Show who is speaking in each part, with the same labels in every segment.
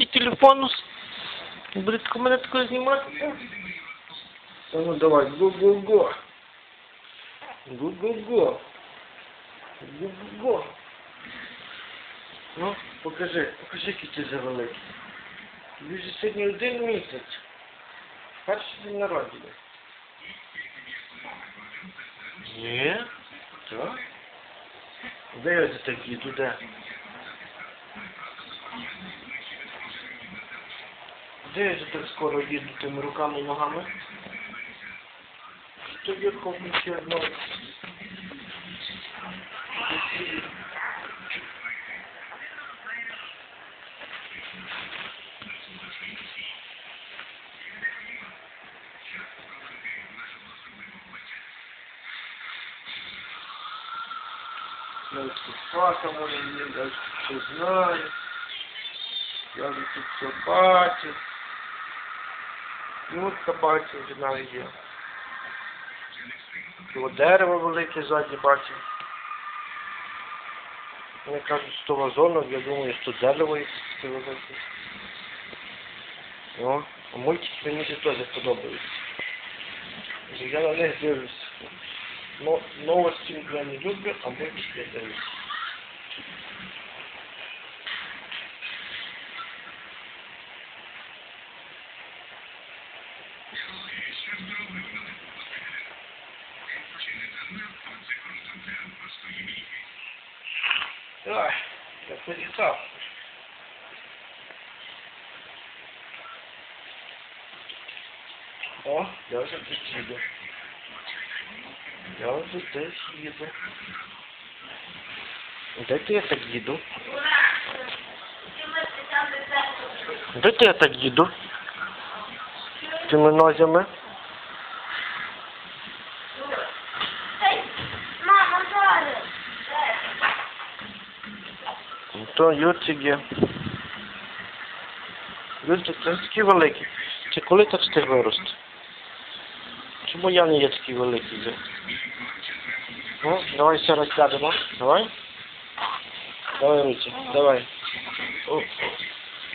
Speaker 1: і телефону. с- Буде тако мене тако знімати. Ну давай, го-го-го. Го-го-го. Го-го-го. Ну, покажи, покажи, який ти за великий. Тобі вже сьогодні один місяць. Перший день народження. Є? Так? Де я такі туди? Де я так скоро їду тими руками і ногами? Тобі хочу ще одного. Я тут фака моя є, я все знаю. Я тут все. Ну, от бачив, вже навіть є. Його дерево велике ззаді бачив. Вони кажуть, що вазонок, я думаю, що дерево є велике. А мультики мені теж подобаються. Я на них дивлюсь. Но новости я не люблю, а мультики я дивлюсь. Полетал. О, я вже десь їду. Я вже десь їду. Я так їду? Де ти я так їду? Цими нозями?
Speaker 2: Мама, зараз.
Speaker 1: Ну, То Юрчик є. Юрчик, це такий великий. Чи коли так встиг вирости? Чому я не є такий великий? Ну, давай ще раз сядемо. Давай. Давай, Руці, давай. О,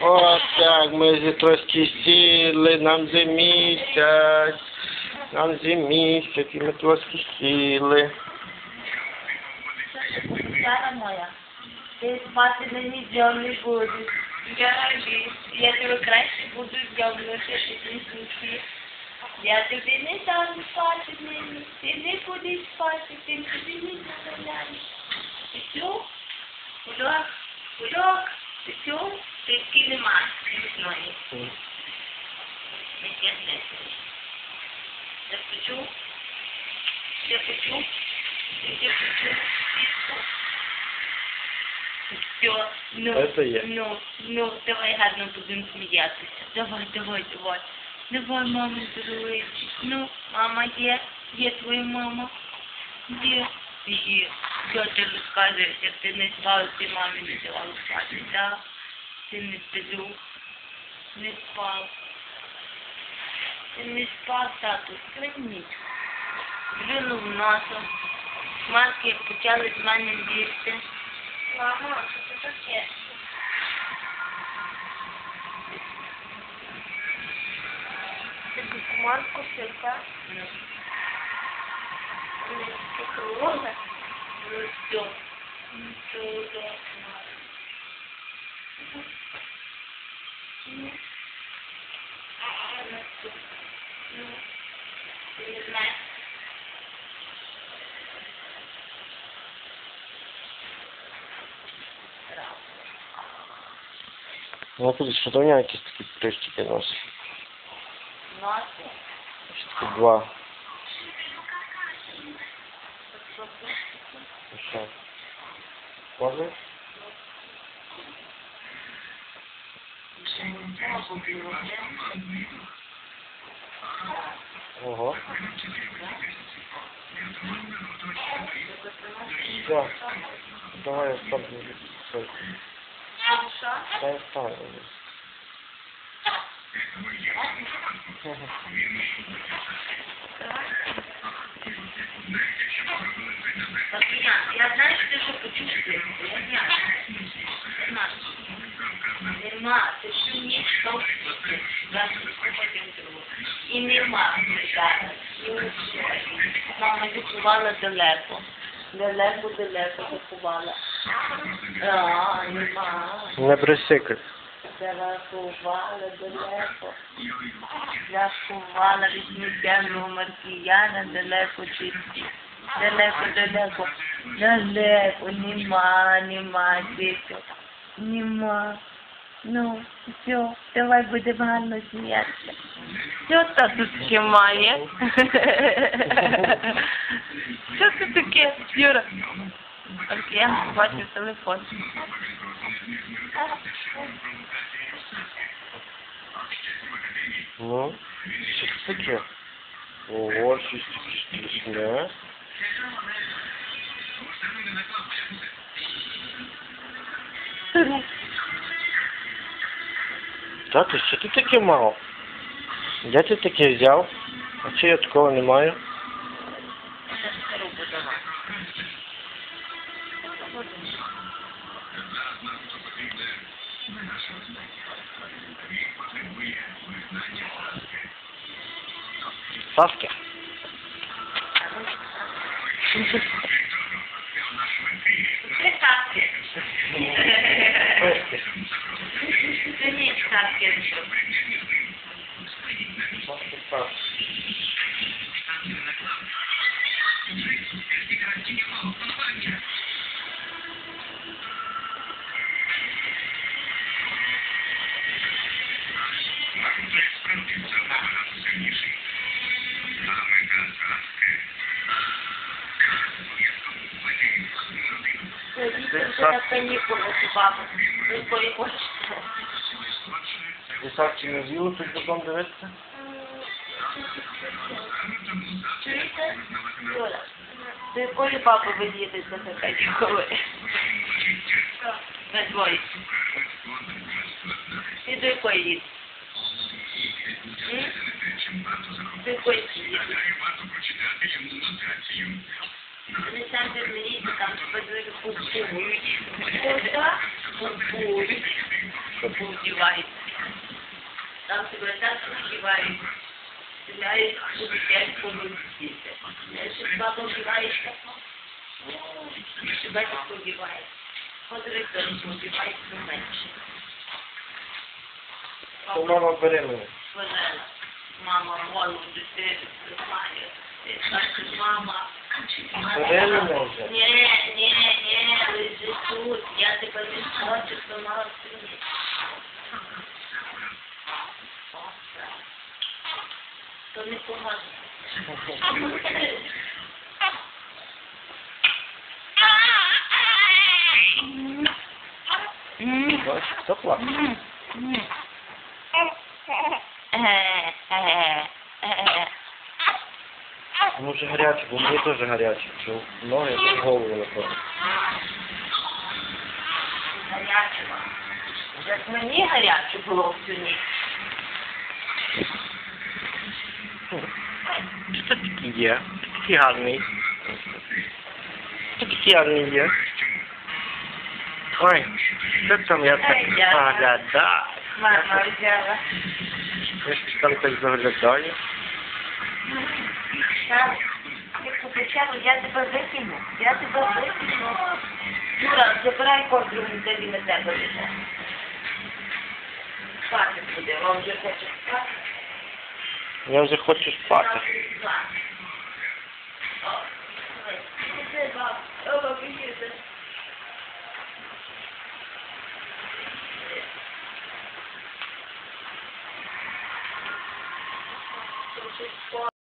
Speaker 1: о так, ми зі трошки сіли, нам же місяць. Нам же місяць, і ми трошки сіли.
Speaker 2: Яра моя, Tais matmenys žiauriai būdus. Gerai, jie turi krašti būdus gaunasi šitys visi. Jie tik vieni ten patmenys, vieni būdys patys, vieni vieni negalėni. Tiesiog, uliok, uliok, tiesiog, tai skilimas, kaip nori. Reikės lėstis. Dėl pačių, dėl pačių, dėl pačių, dėl pačių. Все, ну,
Speaker 1: Это я.
Speaker 2: ну, ну, давай гарно будемо сміятися. Давай, давай, давай. Давай, мама, здоровий. Ну, мама є, є твоя мама. Є, є. Що ти розказуєш, як ти не спав, ти мамі не давала спати, так? Ти не спив, не спав. Ти не спав, тату, скриніть. Плюнув носом. Маски почали з мене бігти. Мама, що це таке? Ти кумарку сирка? Ну. Ну, це холодно. Ну, все. Ну, все удобно. Ну. А, ну, все. Ну, не знаю.
Speaker 1: Ну, кудись що то в нього якісь такі прищики носить.
Speaker 2: Носи.
Speaker 1: Ще такі два. І що? Ого. Все. Давай я сам Стой.
Speaker 2: Що?
Speaker 1: Я
Speaker 2: знаю, почувствуєш. Я знаю. Знаю. Нема, ти що ні, що І нема усе. Мама заховала далеко. Далеко, далеко заховала.
Speaker 1: Не брисикай.
Speaker 2: Заховала далеко. Заховала від сміттяного маркіяна далеко чисті. Далеко, далеко. Далеко, нема, нема, діток. Нема. Ну, все, давай будемо гарно сміятися. Що тату таке має? Що це таке, Юра? Я бачу телефон.
Speaker 1: Ну, що це таке? Ого, щось таке страшне. Тато, що ти таке мав? Де ти таке взяв? А чи я такого не маю?
Speaker 2: Це капки. Це не капки. Це канікули бабу. Ви кої хочете.
Speaker 1: Ви Саски не з'їли тут додому дивитися?
Speaker 2: Чуєте? До якої баби ви їдете на канікули? На двоє. І до якої їдете? До якої їдете? Олександр Меліді там подвиг купують. Куда? Купують. Там тебе так вдівають. Стріляють у дитячку діти. Якщо баба вдіваєш, тебе так вдівають. Подрикторку вдівають менше.
Speaker 1: То мама бере мене.
Speaker 2: Вона, мама голову дитини тримає. Ти кажеш, мама,
Speaker 1: Мене вже.
Speaker 2: ні, ні, ні, лежи тут, я тебе хочу, то мала сині. То не поможе.
Speaker 1: Бачиш, хто плакав? Ну вже гаряче, бо мені теж гаряче. Ноги в голову напевно.
Speaker 2: Гарячого. Як мені гаряче було всю ніч.
Speaker 1: Що такий є? Такий гарний. Такий гарний є? Ой, що там я так заглядаю?
Speaker 2: Мама взяла.
Speaker 1: Я ж там так заглядаю.
Speaker 2: Так, ти попечала, я тебе викину. Я тебе викину. Юра, забирай ковдру, де він на тебе лежить. Спати буде, вам вже хоче спати.
Speaker 1: Я вже хочу спати.
Speaker 2: О, давай.